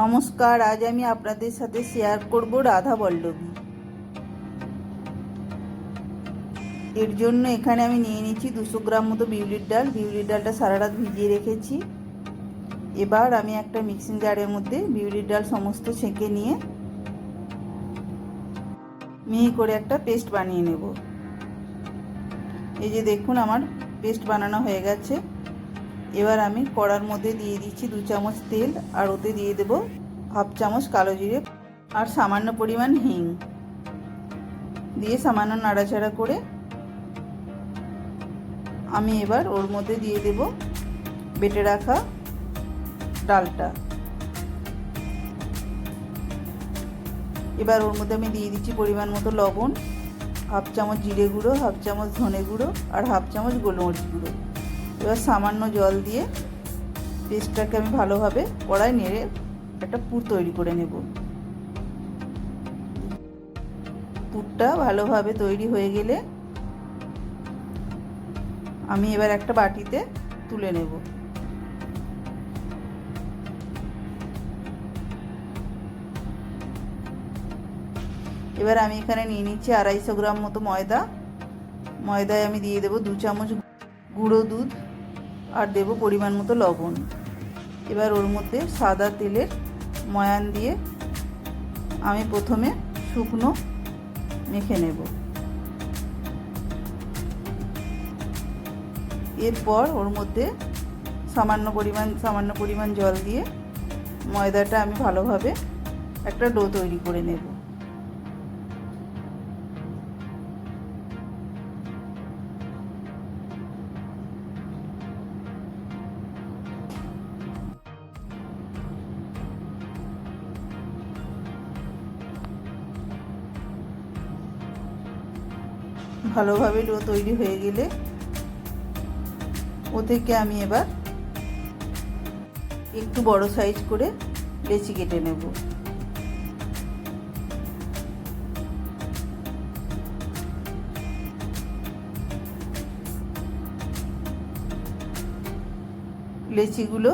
নমস্কার, আজ আমি আপনাদের সাথে শেয়ার করব রাধা বল্লভী। এর জন্য এখানে আমি নিয়ে নিচ্ছি দুশো গ্রাম মতো বিউলির ডাল। বিউলির ডালটা সারা রাত ভিজিয়ে রেখেছি। এবার আমি একটা মিক্সিং জারের মধ্যে বিউলির ডাল সমস্ত ছেঁকে নিয়ে মিহি করে একটা পেস্ট বানিয়ে নেব। এই যে দেখুন, আমার পেস্ট বানানো হয়ে গেছে। এবার আমি কড়ার মধ্যে দিয়ে দিচ্ছি দু চামচ তেল আর ওতে দিয়ে দেব হাফ চামচ কালো জিরে আর সামান্য পরিমাণ হিং। দিয়ে সামান্য নাড়াচাড়া করে আমি এবার ওর মধ্যে দিয়ে দেব বেটে রাখা ডালটা। এবার ওর মধ্যে আমি দিয়ে দিচ্ছি পরিমাণ মতো লবণ, হাফ চামচ জিরে গুঁড়ো, হাফ চামচ ধনে গুঁড়ো আর হাফ চামচ গোলমরিচ গুঁড়ো। এবার সামান্য জল দিয়ে পেস্টটাকে আমি ভালোভাবে কড়ায় নেড়ে একটা পুর তৈরি করে নেব। পুরটা ভালোভাবে তৈরি হয়ে গেলে আমি এবার একটা বাটিতে তুলে নেব। এবার আমি এখানে নিয়ে নিচ্ছি আড়াইশো গ্রাম মতো ময়দা। ময়দায় আমি দিয়ে দেবো দু চামচ গুঁড়ো দুধ। আর দেব পরিমাণ মতো লবণ। এবার ওর মধ্যে সাদা তেলের ময়ান দিয়ে আমি প্রথমে শুকনো মেখে নেব। এরপর ওর মধ্যে সামান্য পরিমাণ সামান্য পরিমাণ জল দিয়ে ময়দাটা আমি ভালোভাবে একটা ডো তৈরি করে নেব। ভালোভাবে ডো তৈরি হয়ে গেলে ও থেকে আমি এবার একটু বড় সাইজ করে লেচি কেটে নেব। লেচিগুলো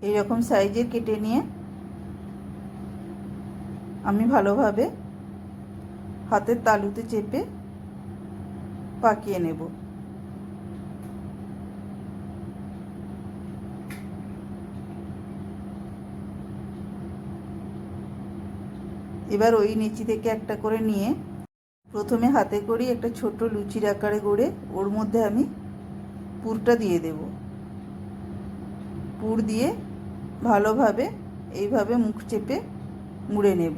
এইরকম সাইজের কেটে নিয়ে আমি ভালোভাবে হাতের তালুতে চেপে পাকিয়ে নেব। এবার ওই নিচি থেকে একটা করে নিয়ে প্রথমে হাতে করি একটা ছোট লুচির আকারে গড়ে, ওর মধ্যে আমি পুরটা দিয়ে দেব। পুর দিয়ে ভালোভাবে, এইভাবে মুখ চেপে মুড়ে নেব।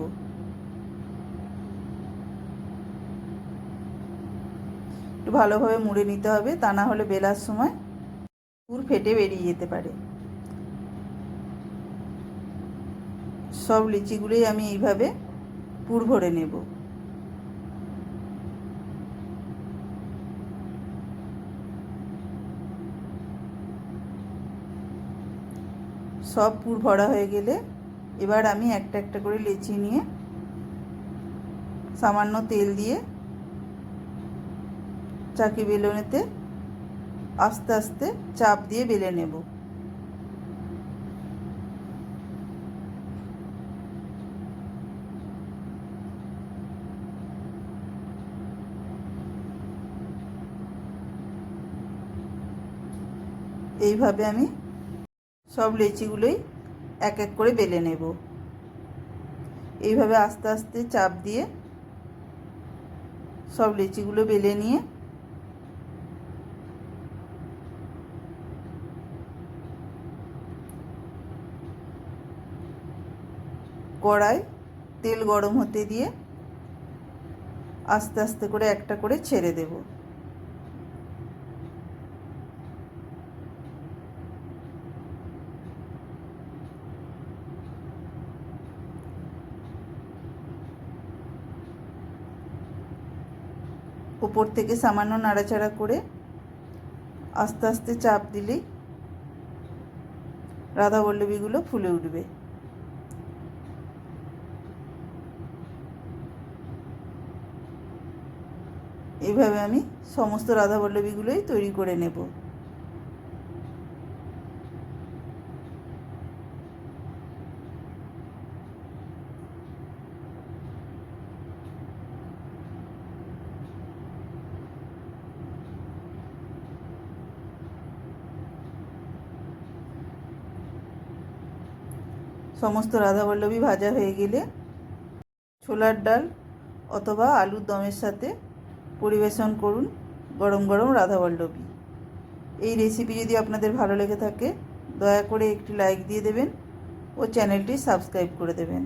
একটু ভালোভাবে মুড়ে নিতে হবে, তা না হলে বেলার সময় পুর ফেটে বেরিয়ে যেতে পারে। সব লিচিগুলোই আমি এইভাবে পুর ভরে নেব। সব পুর ভরা হয়ে গেলে এবার আমি একটা একটা করে লেচি নিয়ে সামান্য তেল দিয়ে চাকি বেলনেতে আস্তে আস্তে চাপ দিয়ে বেলে নেব। এইভাবে আমি সব লেচিগুলোই এক এক করে বেলে নেব। এইভাবে আস্তে আস্তে চাপ দিয়ে সব লেচিগুলো বেলে নিয়ে কড়াই তেল গরম হতে দিয়ে আস্তে আস্তে করে একটা করে ছেড়ে দেব। উপর থেকে সামান্য নাড়াচাড়া করে আস্তে আস্তে চাপ দিলেই রাধা বল্লবীগুলো ফুলে উঠবে। এইভাবে আমি সমস্ত রাধাবল্লবীগুলোই তৈরি করে নেব। সমস্ত রাধাবল্লবী ভাজা হয়ে গেলে ছোলার ডাল অথবা আলুর দমের সাথে পরিবেশন করুন গরম গরম রাধাবল্লভী। এই রেসিপি যদি আপনাদের ভালো লেগে থাকে, দয়া করে একটি লাইক দিয়ে দেবেন ও চ্যানেলটি সাবস্ক্রাইব করে দেবেন।